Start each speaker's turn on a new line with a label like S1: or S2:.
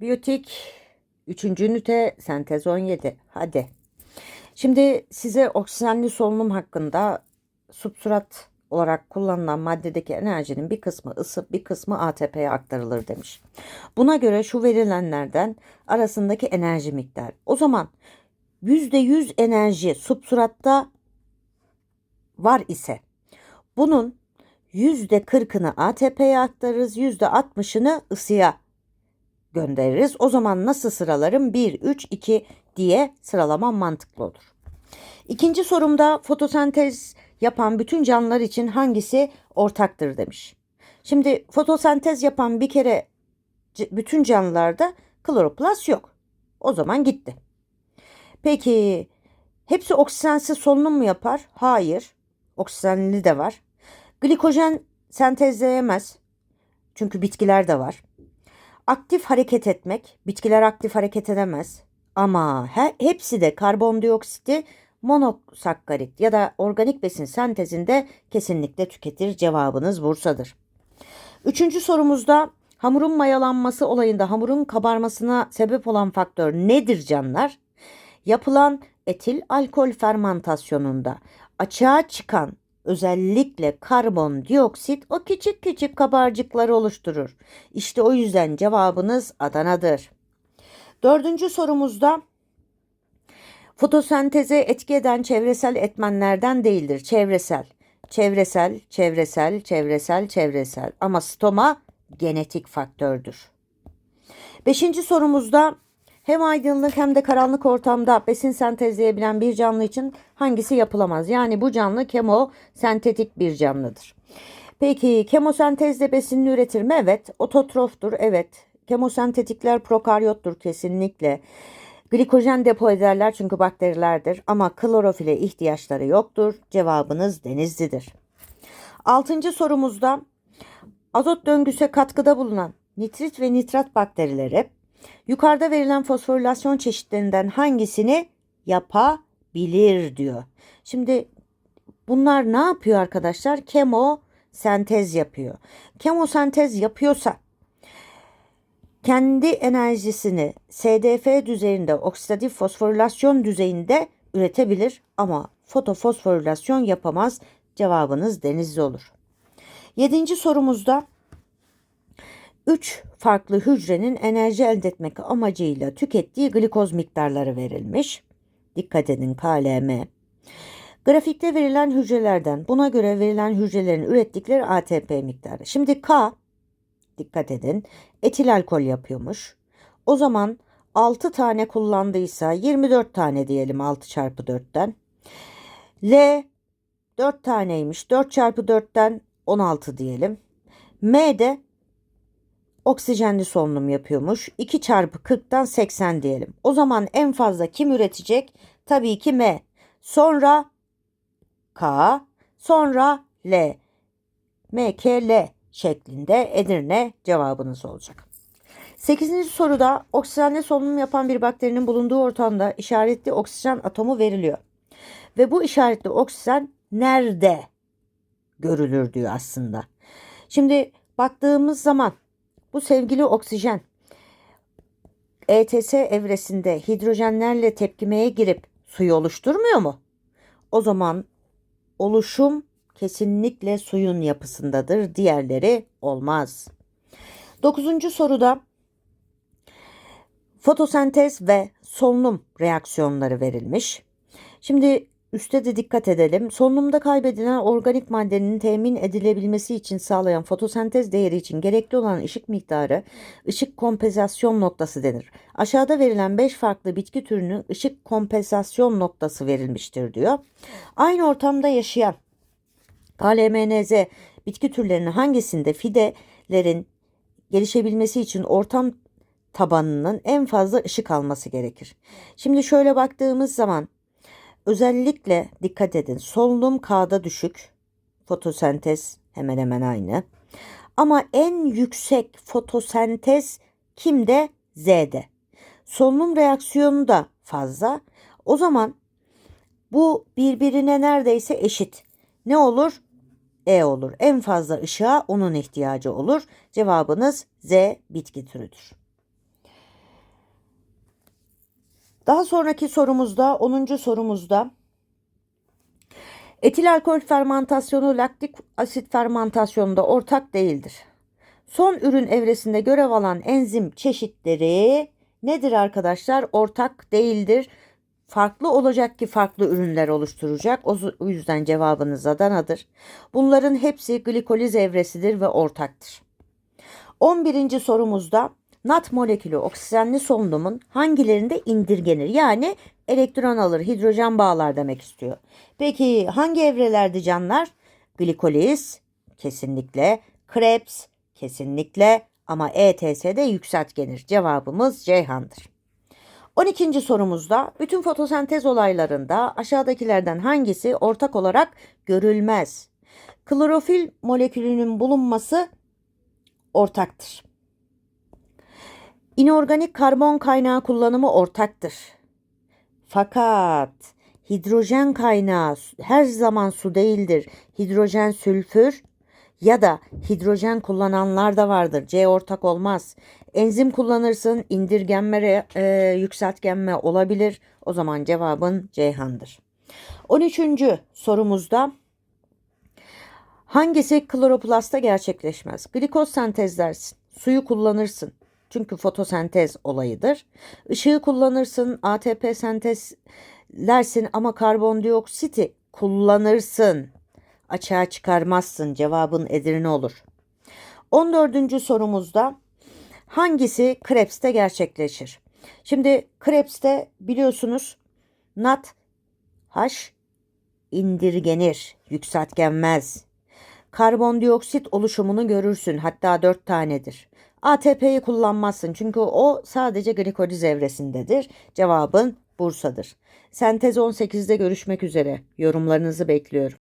S1: Biyotik 3. ünite sentez 17. Hadi. Şimdi size oksijenli solunum hakkında substrat olarak kullanılan maddedeki enerjinin bir kısmı ısı bir kısmı ATP'ye aktarılır demiş. Buna göre şu verilenlerden arasındaki enerji miktarı. O zaman %100 enerji substratta var ise bunun %40'ını ATP'ye aktarırız, %60'ını ısıya göndeririz. O zaman nasıl sıralarım? 1, 3, 2 diye sıralamam mantıklı olur. İkinci sorumda fotosentez yapan bütün canlılar için hangisi ortaktır demiş. Şimdi fotosentez yapan bir kere bütün canlılarda kloroplast yok. O zaman gitti. Peki hepsi oksijensiz solunum mu yapar? Hayır. Oksijenli de var. Glikojen sentezleyemez. Çünkü bitkiler de var. Aktif hareket etmek, bitkiler aktif hareket edemez. Ama he, hepsi de karbondioksiti monosakkarit ya da organik besin sentezinde kesinlikle tüketir. Cevabınız Bursa'dır. Üçüncü sorumuzda hamurun mayalanması olayında hamurun kabarmasına sebep olan faktör nedir canlar? Yapılan etil alkol fermentasyonunda açığa çıkan özellikle karbondioksit o küçük küçük kabarcıkları oluşturur. İşte o yüzden cevabınız Adana'dır. Dördüncü sorumuzda fotosenteze etki eden çevresel etmenlerden değildir. Çevresel, çevresel, çevresel, çevresel, çevresel ama stoma genetik faktördür. Beşinci sorumuzda hem aydınlık hem de karanlık ortamda besin sentezleyebilen bir canlı için hangisi yapılamaz? Yani bu canlı kemosentetik bir canlıdır. Peki kemosentezde besinini üretir mi? Evet. Ototroftur. Evet. Kemosentetikler prokaryottur kesinlikle. Glikojen depo ederler çünkü bakterilerdir ama klorofile ihtiyaçları yoktur. Cevabınız denizlidir. Altıncı sorumuzda azot döngüsü katkıda bulunan nitrit ve nitrat bakterileri yukarıda verilen fosforilasyon çeşitlerinden hangisini yapabilir diyor. Şimdi bunlar ne yapıyor arkadaşlar? Kemo sentez yapıyor. Kemosentez yapıyorsa kendi enerjisini SDF düzeyinde oksidatif fosforilasyon düzeyinde üretebilir ama fotofosforilasyon yapamaz. Cevabınız denizli olur. Yedinci sorumuzda 3 farklı hücrenin enerji elde etmek amacıyla tükettiği glikoz miktarları verilmiş. Dikkat edin KLM. Grafikte verilen hücrelerden buna göre verilen hücrelerin ürettikleri ATP miktarı. Şimdi K dikkat edin etil alkol yapıyormuş. O zaman 6 tane kullandıysa 24 tane diyelim 6 çarpı 4'ten. L 4 taneymiş. 4 çarpı 4'ten 16 diyelim. M de oksijenli solunum yapıyormuş. 2 çarpı 40'tan 80 diyelim. O zaman en fazla kim üretecek? Tabii ki M. Sonra K, sonra L. M, K, L şeklinde Edirne cevabınız olacak. 8. soruda oksijenli solunum yapan bir bakterinin bulunduğu ortamda işaretli oksijen atomu veriliyor. Ve bu işaretli oksijen nerede görülür diyor aslında. Şimdi baktığımız zaman bu sevgili oksijen ETS evresinde hidrojenlerle tepkimeye girip suyu oluşturmuyor mu? O zaman oluşum kesinlikle suyun yapısındadır. Diğerleri olmaz. Dokuzuncu soruda fotosentez ve solunum reaksiyonları verilmiş. Şimdi üstte de dikkat edelim. Solunumda kaybedilen organik maddenin temin edilebilmesi için sağlayan fotosentez değeri için gerekli olan ışık miktarı ışık kompensasyon noktası denir. Aşağıda verilen 5 farklı bitki türünün ışık kompensasyon noktası verilmiştir diyor. Aynı ortamda yaşayan KLMNZ bitki türlerinin hangisinde fidelerin gelişebilmesi için ortam tabanının en fazla ışık alması gerekir. Şimdi şöyle baktığımız zaman özellikle dikkat edin solunum K'da düşük, fotosentez hemen hemen aynı. Ama en yüksek fotosentez kimde? Z'de. Solunum reaksiyonu da fazla. O zaman bu birbirine neredeyse eşit. Ne olur? E olur. En fazla ışığa onun ihtiyacı olur. Cevabınız Z bitki türüdür. Daha sonraki sorumuzda 10. sorumuzda etil alkol fermentasyonu laktik asit fermentasyonunda ortak değildir. Son ürün evresinde görev alan enzim çeşitleri nedir arkadaşlar? Ortak değildir. Farklı olacak ki farklı ürünler oluşturacak. O yüzden cevabınız Adana'dır. Bunların hepsi glikoliz evresidir ve ortaktır. 11. sorumuzda nat molekülü oksijenli solunumun hangilerinde indirgenir? Yani elektron alır, hidrojen bağlar demek istiyor. Peki hangi evrelerde canlar? Glikoliz kesinlikle, Krebs kesinlikle ama ETS'de yükseltgenir. Cevabımız Ceyhan'dır. 12. sorumuzda bütün fotosentez olaylarında aşağıdakilerden hangisi ortak olarak görülmez? Klorofil molekülünün bulunması ortaktır. İnorganik karbon kaynağı kullanımı ortaktır. Fakat hidrojen kaynağı her zaman su değildir. Hidrojen sülfür ya da hidrojen kullananlar da vardır. C ortak olmaz. Enzim kullanırsın, indirgenme, e, yükseltgenme olabilir. O zaman cevabın Ceyhan'dır. 13. sorumuzda hangisi kloroplasta gerçekleşmez? Glikoz sentezlersin, suyu kullanırsın. Çünkü fotosentez olayıdır. Işığı kullanırsın, ATP sentezlersin ama karbondioksiti kullanırsın. Açığa çıkarmazsın. Cevabın Edirne olur. 14. sorumuzda hangisi Krebs'te gerçekleşir? Şimdi Krebs'te biliyorsunuz nat H indirgenir, yükseltgenmez. Karbondioksit oluşumunu görürsün. Hatta 4 tanedir. ATP'yi kullanmazsın çünkü o sadece glikoliz evresindedir. Cevabın Bursa'dır. Sentez 18'de görüşmek üzere. Yorumlarınızı bekliyorum.